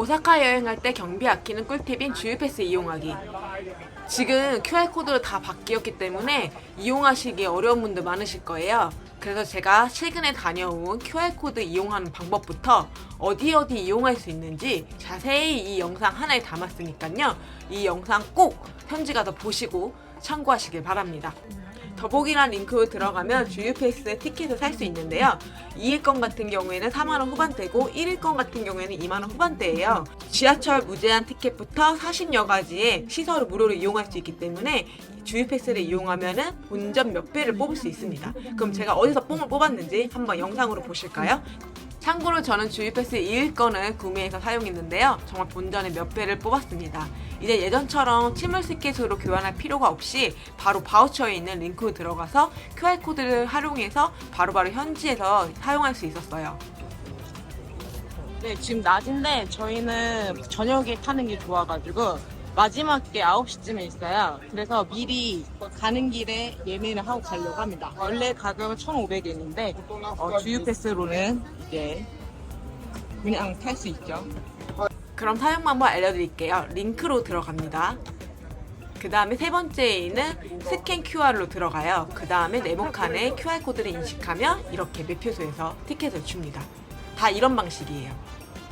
오사카 여행할 때 경비 아끼는 꿀팁인 주유패스 이용하기. 지금 QR코드로 다 바뀌었기 때문에 이용하시기 어려운 분들 많으실 거예요. 그래서 제가 최근에 다녀온 QR코드 이용하는 방법부터 어디 어디 이용할 수 있는지 자세히 이 영상 하나에 담았으니까요. 이 영상 꼭 현지 가서 보시고 참고하시길 바랍니다. 더보기란 링크로 들어가면 주유 패스 티켓을 살 수 있는데요. 2일권 같은 경우에는 4만원 후반대고 1일권 같은 경우에는 2만원 후반대예요. 지하철 무제한 티켓부터 40여 가지의 시설을 무료로 이용할 수 있기 때문에 주유 패스를 이용하면 본전 몇 배를 뽑을 수 있습니다. 그럼 제가 어디서 뽕을 뽑았는지 한번 영상으로 보실까요? 참고로 저는 주유패스 2일권을 구매해서 사용했는데요. 정말 본전의 몇 배를 뽑았습니다. 이제 예전처럼 침을 스켓으로 교환할 필요가 없이 바로 바우처에 있는 링크로 들어가서 QR코드를 활용해서 바로 바로 현지에서 사용할 수 있었어요. 네, 지금 낮인데 저희는 저녁에 타는 게 좋아가지고 마지막 게 9시쯤에 있어요. 그래서 미리 가는 길에 예매를 하고 가려고 합니다. 원래 가격은 1,500엔인데 어, 주유 패스로는 이제 그냥 탈 수 있죠. 그럼 사용 방법 알려드릴게요. 링크로 들어갑니다. 그 다음에 세 번째에는 스캔 QR로 들어가요. 그 다음에 네모 칸에 QR코드를 인식하면 이렇게 매표소에서 티켓을 줍니다. 다 이런 방식이에요.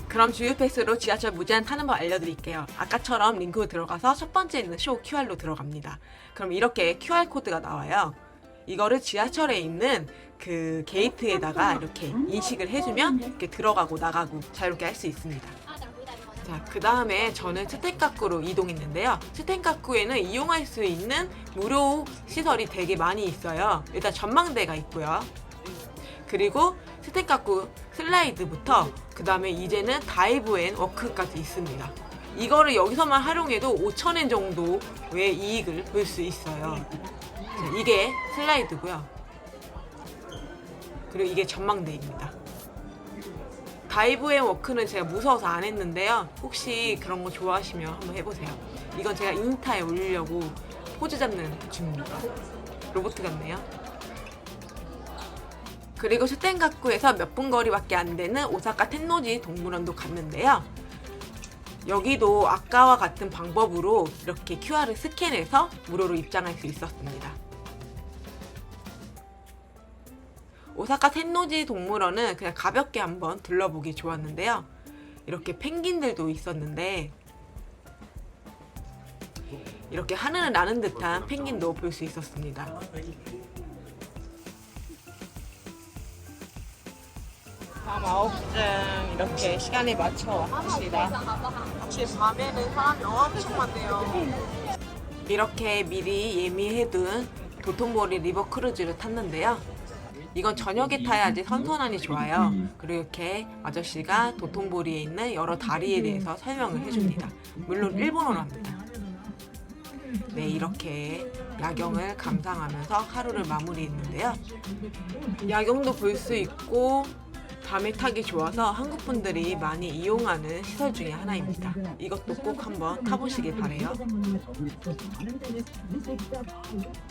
그럼 주유 패스로 지하철 무제한 타는 법 알려드릴게요. 아까처럼 링크로 들어가서 첫 번째 있는 쇼 QR로 들어갑니다. 그럼 이렇게 QR코드가 나와요. 이거를 지하철에 있는 그 게이트에다가 이렇게 인식을 해주면 이렇게 들어가고 나가고 자유롭게 할 수 있습니다. 자, 그 다음에 저는 스텐가쿠로 이동했는데요. 스텐가쿠에는 이용할 수 있는 무료 시설이 되게 많이 있어요. 일단 전망대가 있고요. 그리고 스텐가쿠 슬라이드부터 그 다음에 이제는 다이브 앤 워크까지 있습니다. 이거를 여기서만 활용해도 5천엔 정도의 이익을 볼 수 있어요. 자, 이게 슬라이드고요. 그리고 이게 전망대입니다. 다이브 앤 워크는 제가 무서워서 안 했는데요. 혹시 그런 거 좋아하시면 한번 해보세요. 이건 제가 인스타에 올리려고 포즈 잡는 중입니다. 로봇 같네요. 그리고 슈텐가쿠에서 몇 분 거리밖에 안 되는 오사카 텐노지 동물원도 갔는데요. 여기도 아까와 같은 방법으로 이렇게 QR을 스캔해서 무료로 입장할 수 있었습니다. 오사카 텐노지 동물원은 그냥 가볍게 한번 둘러보기 좋았는데요. 이렇게 펭귄들도 있었는데 이렇게 하늘을 나는 듯한 펭귄도 볼 수 있었습니다. 밤 9시쯤 이렇게 시간에 맞춰 왔습니다. 확실히 밤에는 사람이 엄청 많네요. 이렇게 미리 예매해둔 도톤보리 리버 크루즈를 탔는데요. 이건 저녁에 타야지 선선하니 좋아요. 그리고 이렇게 아저씨가 도톤보리에 있는 여러 다리에 대해서 설명을 해줍니다. 물론 일본어로 합니다. 네, 이렇게 야경을 감상하면서 하루를 마무리했는데요. 야경도 볼 수 있고 밤에 타기 좋아서 한국 분들이 많이 이용하는 시설 중에 하나입니다. 이것도 꼭 한번 타보시길 바래요.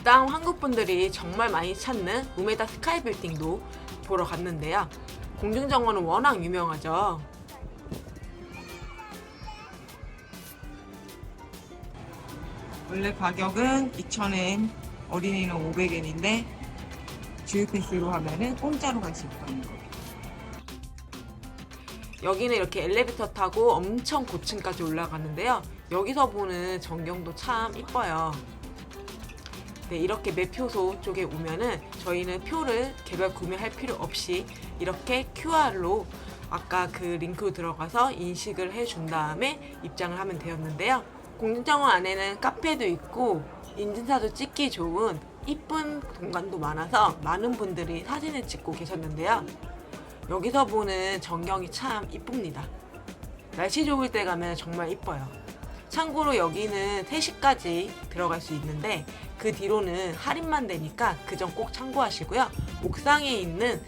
다음 한국 분들이 정말 많이 찾는 우메다 스카이 빌딩도 보러 갔는데요. 공중정원은 워낙 유명하죠. 원래 가격은 2,000엔, 어린이는 500엔인데 주유 패스로 하면은 공짜로 갈 수 있다는 거. 여기는 이렇게 엘리베이터 타고 엄청 고층까지 올라가는데요. 여기서 보는 전경도 참 이뻐요. 네, 이렇게 매표소 쪽에 오면은 저희는 표를 개별 구매할 필요 없이 이렇게 QR로 아까 그 링크로 들어가서 인식을 해 준 다음에 입장을 하면 되었는데요. 공정원 안에는 카페도 있고 인증사도 찍기 좋은 이쁜 공간도 많아서 많은 분들이 사진을 찍고 계셨는데요. 여기서 보는 전경이 참 이쁩니다. 날씨 좋을 때 가면 정말 이뻐요. 참고로 여기는 3시까지 들어갈 수 있는데 그 뒤로는 할인만 되니까 그 점 꼭 참고하시고요. 옥상에 있는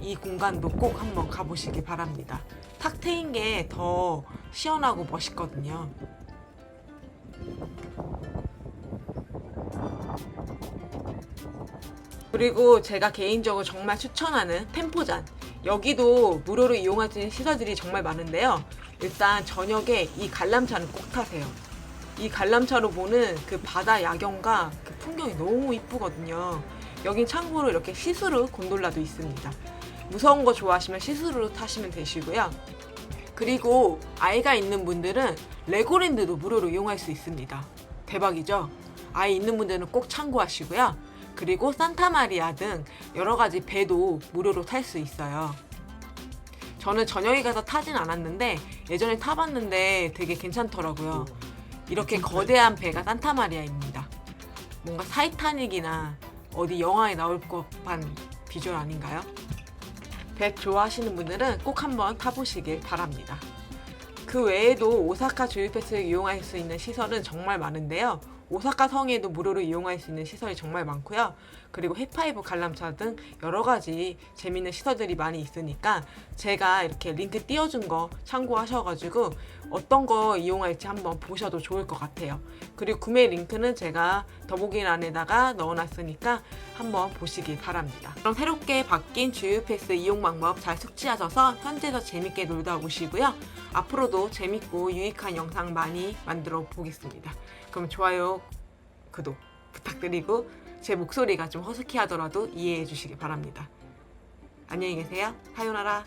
이 공간도 꼭 한번 가보시기 바랍니다. 탁 트인 게 더 시원하고 멋있거든요. 그리고 제가 개인적으로 정말 추천하는 템포잔 여기도 무료로 이용할 수 있는 시설들이 정말 많은데요. 일단 저녁에 이 관람차는 꼭 타세요. 이 관람차로 보는 그 바다 야경과 그 풍경이 너무 이쁘거든요. 여긴 참고로 이렇게 시스루 곤돌라도 있습니다. 무서운 거 좋아하시면 시스루로 타시면 되시고요. 그리고 아이가 있는 분들은 레고랜드도 무료로 이용할 수 있습니다. 대박이죠? 아이 있는 분들은 꼭 참고하시고요. 그리고 산타마리아 등 여러 가지 배도 무료로 탈 수 있어요. 저는 저녁에 가서 타진 않았는데 예전에 타봤는데 되게 괜찮더라고요. 이렇게 거대한 배가 산타마리아입니다. 뭔가 타이타닉이나 어디 영화에 나올 법한 비주얼 아닌가요? 배 좋아하시는 분들은 꼭 한번 타보시길 바랍니다. 그 외에도 오사카 주유 패스를 이용할 수 있는 시설은 정말 많은데요. 오사카 성에도 무료로 이용할 수 있는 시설이 정말 많고요. 그리고 해파이브 관람차 등 여러 가지 재밌는 시설들이 많이 있으니까 제가 이렇게 링크 띄워준 거 참고하셔가지고 어떤 거 이용할지 한번 보셔도 좋을 것 같아요. 그리고 구매 링크는 제가 더보기란에다가 넣어놨으니까 한번 보시길 바랍니다. 그럼 새롭게 바뀐 주유 패스 이용 방법 잘 숙지하셔서 현지에서 재밌게 놀다 오시고요. 앞으로도 재밌고 유익한 영상 많이 만들어 보겠습니다. 그럼 좋아요, 구독 부탁드리고 제 목소리가 좀 허스키하더라도 이해해 주시기 바랍니다. 안녕히 계세요. 사요나라.